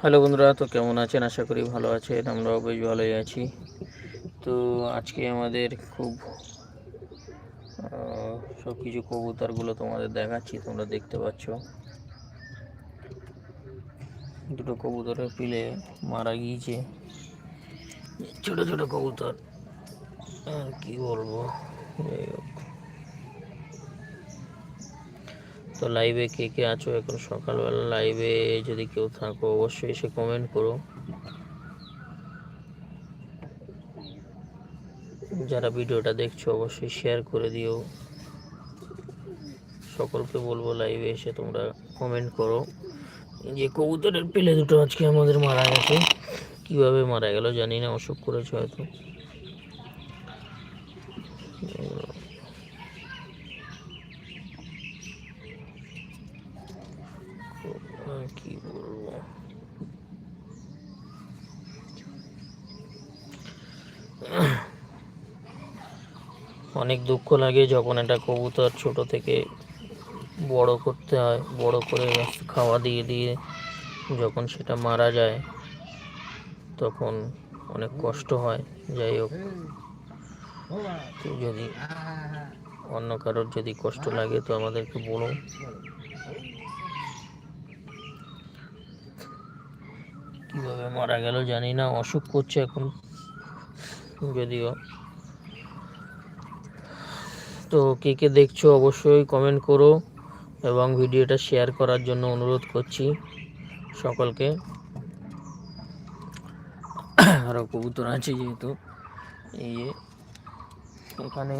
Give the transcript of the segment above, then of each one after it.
Hello বন্ধুরা, তো কেমন আছেন? আশা করি ভালো আছেন, আমরাও বেশ ভালোই আছি। তো আজকে আমাদের খুব সব কিছু কবুতরগুলো তোমাদের দেখাচ্ছি, তোমরা দেখতে পাচ্ছ। দুটো কবুতরের পিলে মারা গিয়েছে। ছোট ছোট কবুতর। আর কি বলব? তো লাইভে কে কে আছো? এখন সকালবেলা লাইভে যদি কেউ থাকো, অবশ্যই এসে কমেন্ট করো। যারা ভিডিওটা দেখছ, অবশ্যই শেয়ার করে দিও। সকলকে বলব লাইভে এসে তোমরা কমেন্ট করো। যে কবুতরের পেলে দুটো আজকে আমাদের মারা গেছে। কীভাবে মারা গেল জানি না, অসুখ করেছে হয়তো। বলব? অনেক দুঃখ লাগে যখন একটা কবুতর ছোট থেকে বড় করতে হয়, বড় করে খাওয়া দিয়ে দিয়ে যখন সেটা মারা যায়। তখন অনেক কষ্ট হয়, যাই হোক। যদি অন্য কারোর যদি কষ্ট লাগে তো আমাদেরকে বলুন। কীভাবে মারা গেল জানি না, অসুখ করছে এখন যদিও। তো কে কে দেখছ অবশ্যই কমেন্ট করো এবং ভিডিওটা শেয়ার করার জন্য অনুরোধ করছি সকলকে। আরও কবুতর আছে যেহেতু। এই এখানে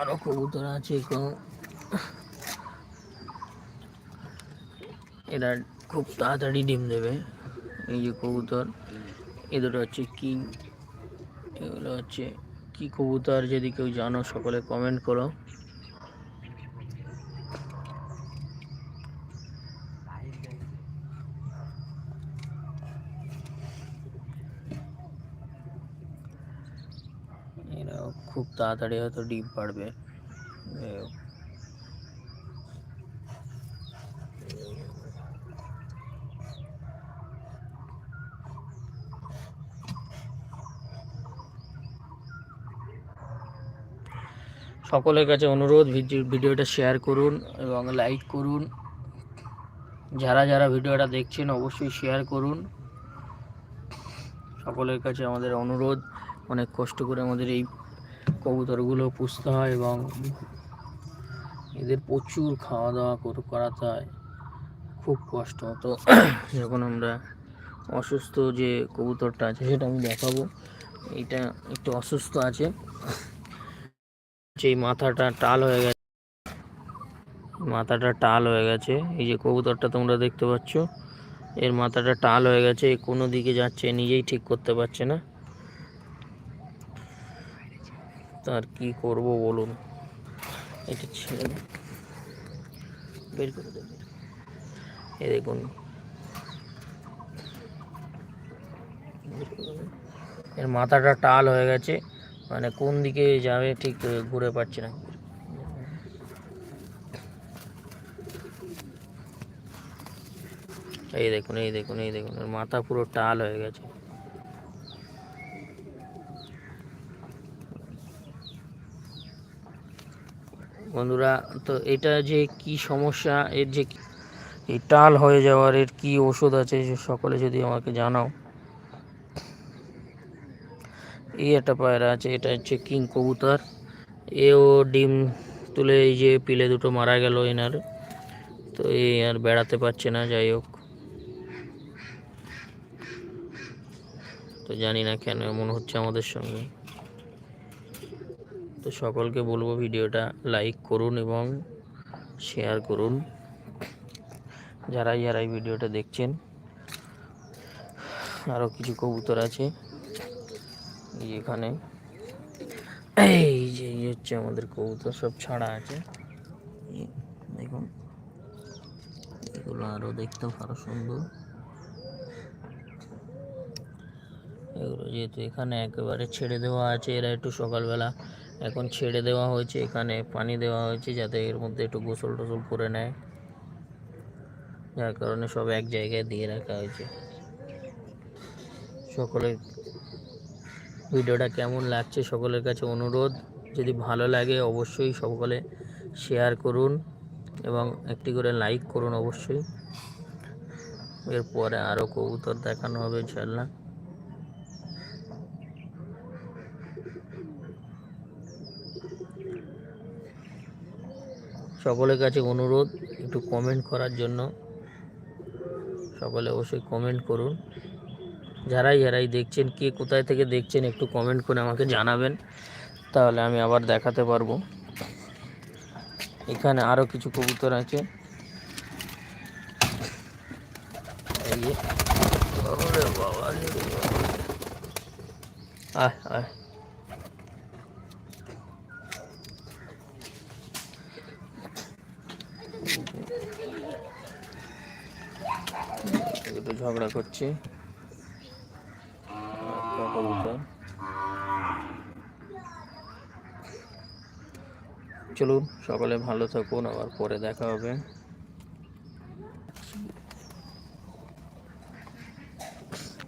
আরও কবুতর আছে এরা খুব তাড়াতাড়ি ডিম দেবে, এই যে কবুতর। এদের হচ্ছে কি এগুলো হচ্ছে কি কবুতর, যদি কেউ জানো, সকলে কমেন্ট করো এরা খুব তাড়াতাড়ি হয়তো ডিম পাড়বে সকলের কাছে অনুরোধ, ভিডি- ভিডিওটা শেয়ার করুন এবং লাইক করুন। যারা যারা ভিডিওটা দেখছেন, অবশ্যই শেয়ার করুন। সকলের কাছে আমাদের অনুরোধ, অনেক কষ্ট করে আমাদের এই কবুতরগুলো পুষতে হয় এবং এদের প্রচুর খাওয়া দাওয়া করে করাতে হয় খুব কষ্ট। তো যখন আমরা অসুস্থ যে কবুতরটা আছে সেটা আমি দেখাবো। এইটা একটু অসুস্থ আছে। যে মাথাটা টাল হয়ে গেছে। মাথাটা টাল হয়ে গেছে। এই যে কবুতরটা তোমরা দেখতে পাচ্ছ, এর মাথাটা টাল হয়ে গেছে। কোনো দিকে যাচ্ছে, নিজেই ঠিক করতে পারছে না। তার কি করব বলুন? এটা ছেড়ে বের করে দেবে এই দেখুন। এর মাথাটা টাল হয়ে গেছে। মানে কোন দিকে যাবে ঠিক ঘুরে পাচ্ছে না। এই দেখুন এই দেখুন এই দেখুন। মাথা পুরো টাল হয়ে গেছে। বন্ধুরা, তো এটা যে কি সমস্যা, এর যে এই টাল হয়ে যাওয়ার, এর কি ওষুধ আছে সকলে যদি আমাকে জানাও। এই একটা পায়রা আছে, এটা হচ্ছে কিং কবুতর। এও ডিম তুলে এই যে পিলে দুটো মারা গেল এনার। তো এই আর বেড়াতে পারছে না, যাই হোক। তো জানি না কেন এমন হচ্ছে আমাদের সঙ্গে। তো সকলকে বলব ভিডিওটা লাইক করুন এবং শেয়ার করুন। যারাই যারাই ভিডিওটা দেখছেন আরও কিছু কবুতর আছে। এখানে, এই যে এই হচ্ছে আমাদের কবুতর, সব ছাড়া আছে। দেখুন, এগুলো আরও দেখতে আরও সুন্দর। এগুলো যেহেতু এখানে একেবারে ছেড়ে দেওয়া আছে, এরা একটু সকালবেলা এখন ছেড়ে দেওয়া হয়েছে, এখানে পানি দেওয়া হয়েছে যাতে এর মধ্যে একটু গোসল টোসল করে নেয়। যার কারণে সব এক জায়গায় দিয়ে রাখা হয়েছে। সকলের ভিডিওটা কেমন লাগছে সকলের কাছে অনুরোধ। যদি ভালো লাগে অবশ্যই সকলে শেয়ার করুন এবং একটি করে লাইক করুন অবশ্যই। এরপরে আরও কবুতর দেখানো হবে ইনশাল্লাহ সকলের কাছে অনুরোধ, একটু কমেন্ট করার জন্য। সকলে অবশ্যই কমেন্ট করুন। যারাই যারাই দেখছেন, কে কোথায় থেকে দেখছেন, একটু কমেন্ট করে আমাকে জানাবেন। তাহলে আমি আবার দেখাতে পারব। এখানে আরও কিছু কবুতর আছে। রে বাবা। ঝগড়া করছে। চলুন সকলে ভালো থাকুন আবার পরে দেখা হবে।